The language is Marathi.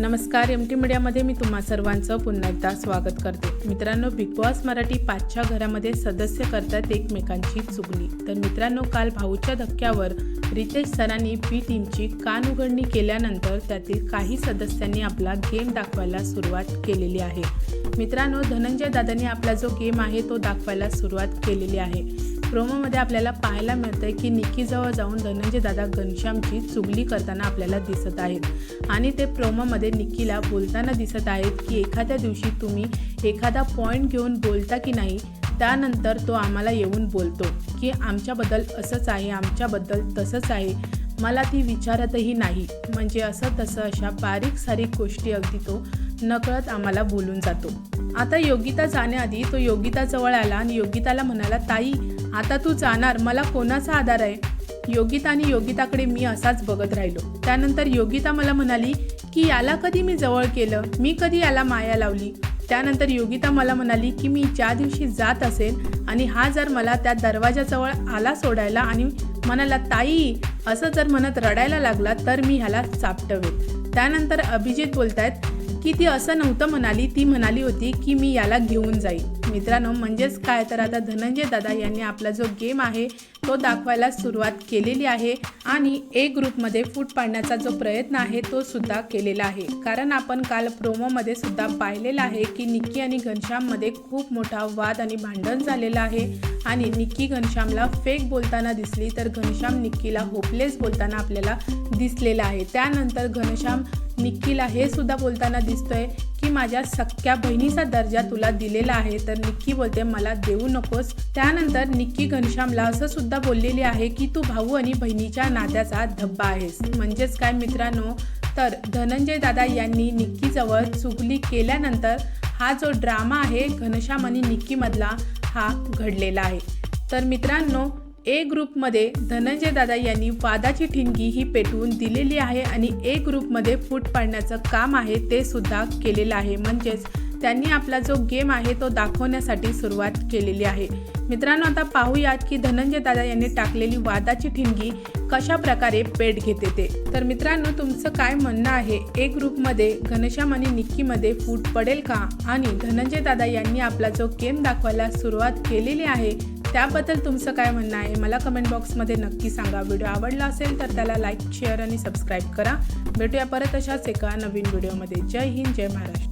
नमस्कार एम टी मीडियामध्ये मी तुम्हा सर्वांचं पुन्हा एकदा स्वागत करते. मित्रांनो बिग बॉस मराठी पाचच्या घरामध्ये सदस्य करतात एकमेकांची चुगली. तर मित्रांनो काल भाऊच्या धक्क्यावर रितेश सरांनी बी टीमची कान उघडणी केल्यानंतर त्यातील काही सदस्यांनी आपला गेम दाखवायला सुरुवात केलेली आहे. मित्रांनो धनंजय दादांनी आपला जो गेम आहे तो दाखवायला सुरुवात केलेली आहे. प्रोमोमध्ये आपल्याला पाहायला मिळतंय की निकीजवळ जाऊन धनंजय दादा घनश्यामची चुगली करताना आपल्याला दिसत आहेत. आणि ते प्रोमोमध्ये निकीला बोलताना दिसत आहेत की एखाद्या दिवशी तुम्ही एखादा पॉईंट घेऊन बोलता की नाही त्यानंतर तो आम्हाला येऊन बोलतो की आमच्याबद्दल असंच आहे आमच्याबद्दल तसंच आहे. मला ती विचारतही नाही. म्हणजे असं तसं अशा बारीक सारीक गोष्टी अगदी तो नकळत आम्हाला बोलून जातो. आता योगिता जाण्याआधी तो योगिताजवळ आला आणि योगिताला म्हणाला ताई आता तू जाणार मला कोणाचा आधार आहे? योगिता आणि योगिताकडे मी असाच बघत राहिलो. त्यानंतर योगिता मला म्हणाली की याला कधी मी जवळ केलं? मी कधी याला माया लावली? त्यानंतर योगिता मला म्हणाली की मी ज्या दिवशी जात असेल आणि हा जर मला त्या दरवाजाजवळ आला सोडायला आणि म्हणाला ताई असं जर म्हणत रडायला लागला तर मी ह्याला चापटवेल त्यानंतर अभिजित बोलतायत की ती असं नव्हतं म्हणाली ती म्हणाली होती की मी याला घेऊन जाईल मित्रांनो म्हणजेच काय? तर आता धनंजय दादा यांनी आपला जो गेम आहे तो दाखवायला सुरुवात केलेली आहे आणि ए ग्रुपमध्ये फूट पाडण्याचा जो प्रयत्न आहे तो सुद्धा केलेला आहे. कारण आपण काल प्रोमोमध्ये सुद्धा पाहिलेलं आहे की निक्की आणि घनश्याममध्ये खूप मोठा वाद आणि भांडण झालेलं आहे आणि निक्की घनश्यामला फेक बोलताना दिसली तर घनश्याम निक्कीला होपलेस बोलताना आपल्याला दिसलेला आहे. त्यानंतर घनश्याम निक्कीला हे सुद्धा बोलताना दिसतोय की माझ्या सख्या बहिणीचा दर्जा तुला दिलेला आहे. तर निक्की बोलते मला देऊ नकोस. त्यानंतर निक्की घनश्यामला असं सुद्धा बोललेली आहे की तू भाऊ आणि बहिणीच्या नात्याचा धब्बा आहेस. म्हणजेच काय मित्रांनो? तर धनंजय दादा यांनी निक्कीजवळ चुगली केल्यानंतर हा जो ड्रामा आहे घनश्याम आणि निक्कीमधला हा घडलेला आहे. तर मित्रांनो ए ग्रुपमध्ये धनंजय दादा यांनी वादाची ठिणगी ही पेटवून दिलेली आहे आणि ए ग्रुपमध्ये फूट पाडण्याचं काम आहे ते सुद्धा केलेलं आहे. म्हणजेच त्यांनी आपला जो गेम आहे तो दाखवण्यासाठी सुरुवात केलेली आहे. मित्रांनो आता पाहूयात की धनंजय दादा यांनी टाकलेली वादाची ठिणगी कशा प्रकारे पेट घेते ते. तर मित्रांनो तुमचं काय म्हणणं आहे? ए ग्रुपमध्ये घनश्याम आणि निक्कीमध्ये फूट पडेल का? आणि धनंजय दादा यांनी आपला जो गेम दाखवायला सुरुवात केलेली आहे त्याबद्दल तुमचं काय म्हणणं आहे मला कमेंट बॉक्समध्ये नक्की सांगा. व्हिडिओ आवडला असेल तर त्याला लाईक शेअर आणि सबस्क्राईब करा. भेटूया परत अशाच एका नवीन व्हिडिओमध्ये. जय हिंद जय महाराष्ट्र.